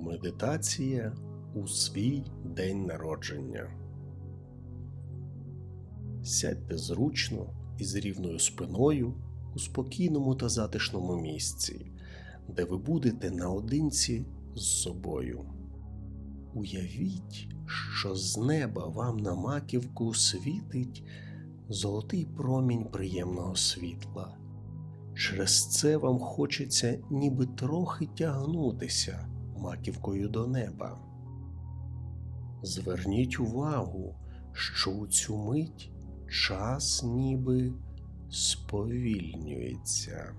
Медитація у свій день народження. Сядьте зручно і з рівною спиною у спокійному та затишному місці, де ви будете наодинці з собою. Уявіть, що з неба вам на маківку світить золотий промінь приємного світла. Через це вам хочеться ніби трохи тягнутися маківкою до неба. Зверніть увагу, що у цю мить час ніби сповільнюється.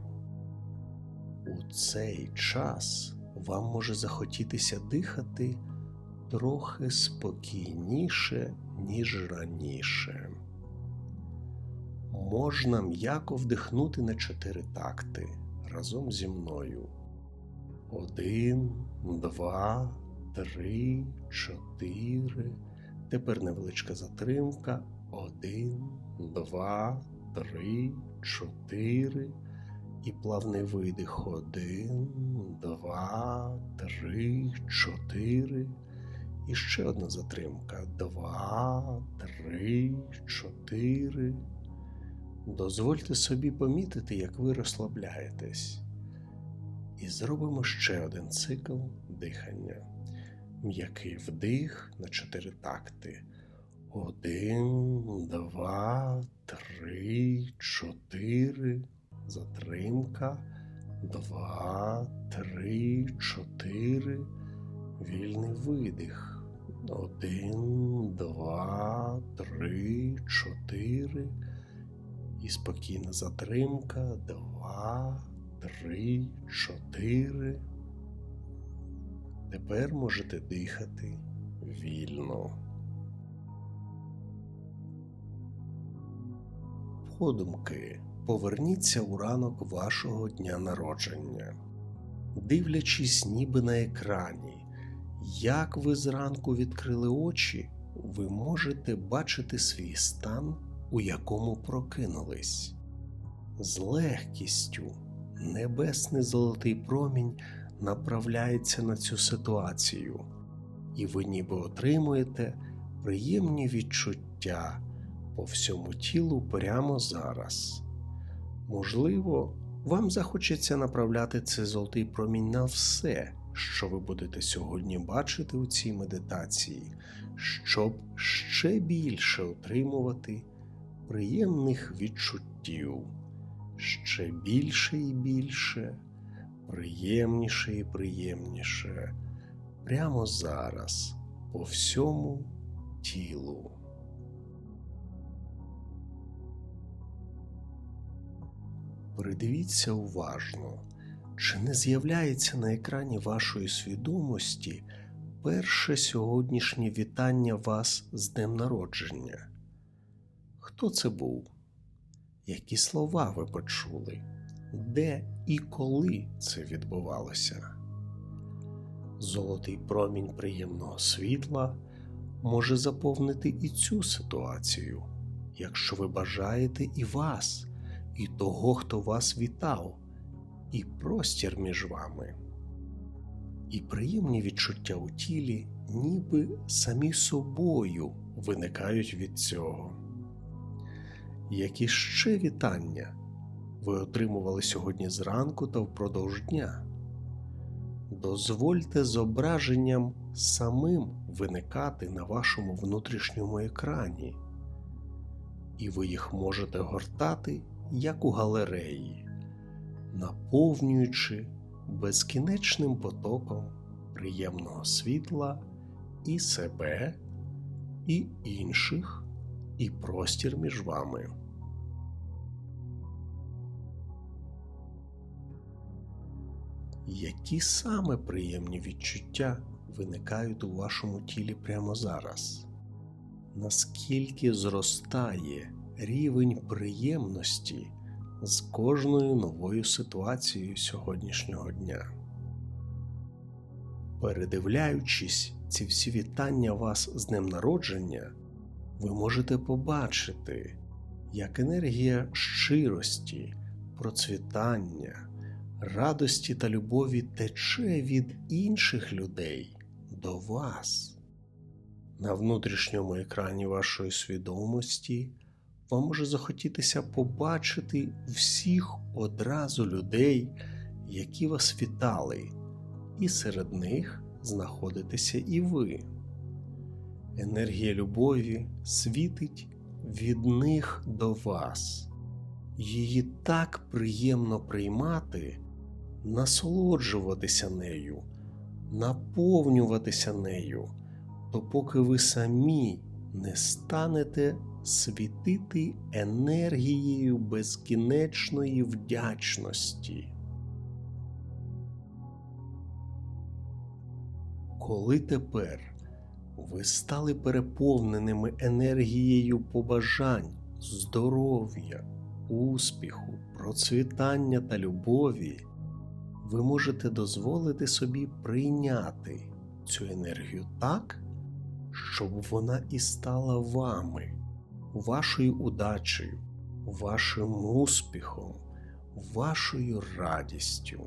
У цей час вам може захотітися дихати трохи спокійніше, ніж раніше. Можна м'яко вдихнути на чотири такти разом зі мною. Один, два, три, чотири. Тепер невеличка затримка. Один, два, три, чотири. І плавний видих. Один, два, три, чотири. І ще одна затримка. Два, три, чотири. Дозвольте собі помітити, як ви розслабляєтесь. І зробимо ще один цикл дихання. М'який вдих на чотири такти. Один, два, три, чотири. Затримка. Два, три, чотири. Вільний видих. Один, два, три, чотири. І спокійна затримка. Два, три, чотири. Тепер можете дихати вільно. Подумки поверніться у ранок вашого дня народження, дивлячись ніби на екрані, як ви зранку відкрили очі, ви можете бачити свій стан, у якому прокинулись. З легкістю небесний золотий промінь направляється на цю ситуацію, і ви ніби отримуєте приємні відчуття по всьому тілу прямо зараз. Можливо, вам захочеться направляти цей золотий промінь на все, що ви будете сьогодні бачити у цій медитації, щоб ще більше отримувати приємних відчуттів, ще більше і більше, приємніше і приємніше, прямо зараз, по всьому тілу. Придивіться уважно, чи не з'являється на екрані вашої свідомості перше сьогоднішнє вітання вас з днем народження? Хто це був? Які слова ви почули? Де і коли це відбувалося? Золотий промінь приємного світла може заповнити і цю ситуацію, якщо ви бажаєте і вас і того, хто вас вітав, і простір між вами, і приємні відчуття у тілі, ніби самі собою виникають від цього. Які ще вітання ви отримували сьогодні зранку та впродовж дня? Дозвольте зображенням самим виникати на вашому внутрішньому екрані, і ви їх можете гортати як у галереї, наповнюючи безкінечним потоком приємного світла і себе, і інших, і простір між вами. Які саме приємні відчуття виникають у вашому тілі прямо зараз? Наскільки зростає рівень приємності з кожною новою ситуацією сьогоднішнього дня. Передивляючись ці всі вітання вас з днем народження, ви можете побачити, як енергія щирості, процвітання, радості та любові тече від інших людей до вас. На внутрішньому екрані вашої свідомості вам може захотітися побачити всіх одразу людей, які вас вітали, і серед них знаходитеся і ви. Енергія любові світить від них до вас. Її так приємно приймати, насолоджуватися нею, наповнюватися нею, допоки ви самі не станете світити енергією безкінечної вдячності. Коли тепер ви стали переповненими енергією побажань, здоров'я, успіху, процвітання та любові, ви можете дозволити собі прийняти цю енергію так, щоб вона і стала вами, вашою удачею, вашим успіхом, вашою радістю.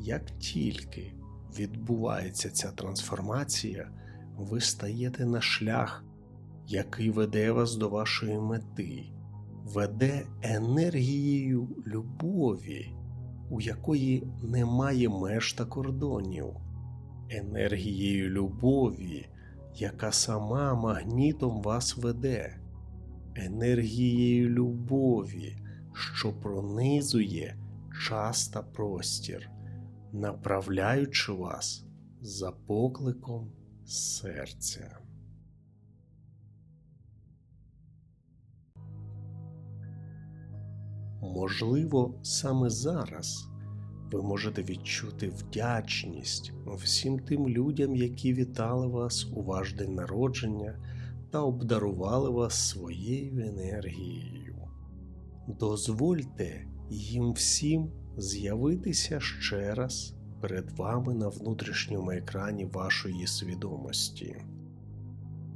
Як тільки відбувається ця трансформація, ви стаєте на шлях, який веде вас до вашої мети, веде енергією любові, у якої немає меж та кордонів, енергією любові, яка сама магнітом вас веде, енергією любові, що пронизує час та простір, направляючи вас за покликом серця. Можливо, саме зараз ви можете відчути вдячність всім тим людям, які вітали вас у ваш день народження та обдарували вас своєю енергією. Дозвольте їм всім з'явитися ще раз перед вами на внутрішньому екрані вашої свідомості.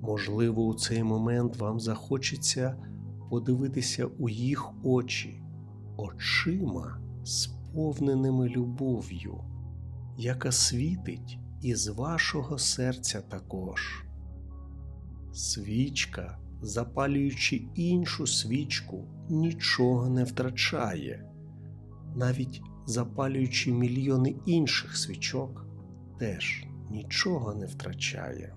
Можливо, у цей момент вам захочеться подивитися у їх очі, очима, сповненими любов'ю, яка світить із вашого серця також. Свічка, запалюючи іншу свічку, нічого не втрачає, навіть запалюючи мільйони інших свічок, теж нічого не втрачає.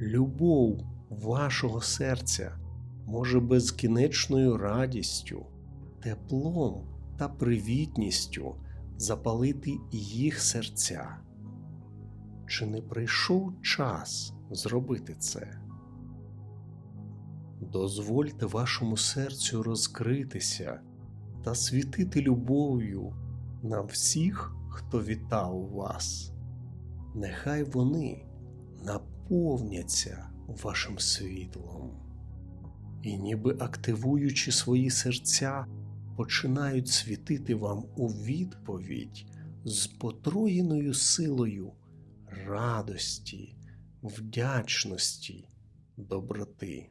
Любов вашого серця може безкінечною радістю, теплом та привітністю запалити їх серця. Чи не прийшов час зробити це? Дозвольте вашому серцю розкритися та світити любов'ю на всіх, хто вітав вас. Нехай вони наповняться вашим світлом і, ніби активуючи свої серця, починають світити вам у відповідь з потроєною силою радості, вдячності, доброти.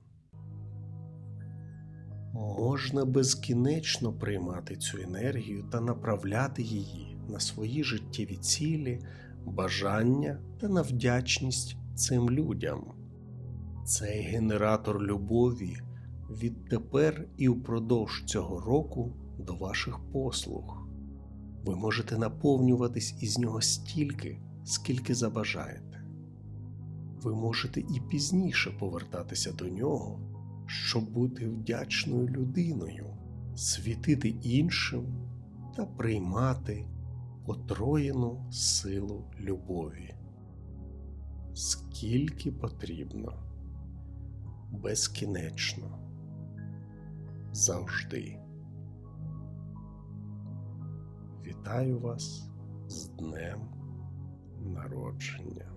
Можна безкінечно приймати цю енергію та направляти її на свої життєві цілі, бажання та на вдячність цим людям. Цей генератор любові відтепер і впродовж цього року до ваших послуг. Ви можете наповнюватись із нього стільки, скільки забажаєте. Ви можете і пізніше повертатися до нього щоб бути вдячною людиною, світити іншим та приймати потроєну силу любові. Скільки потрібно, безкінечно, завжди. Вітаю вас з Днем Народження.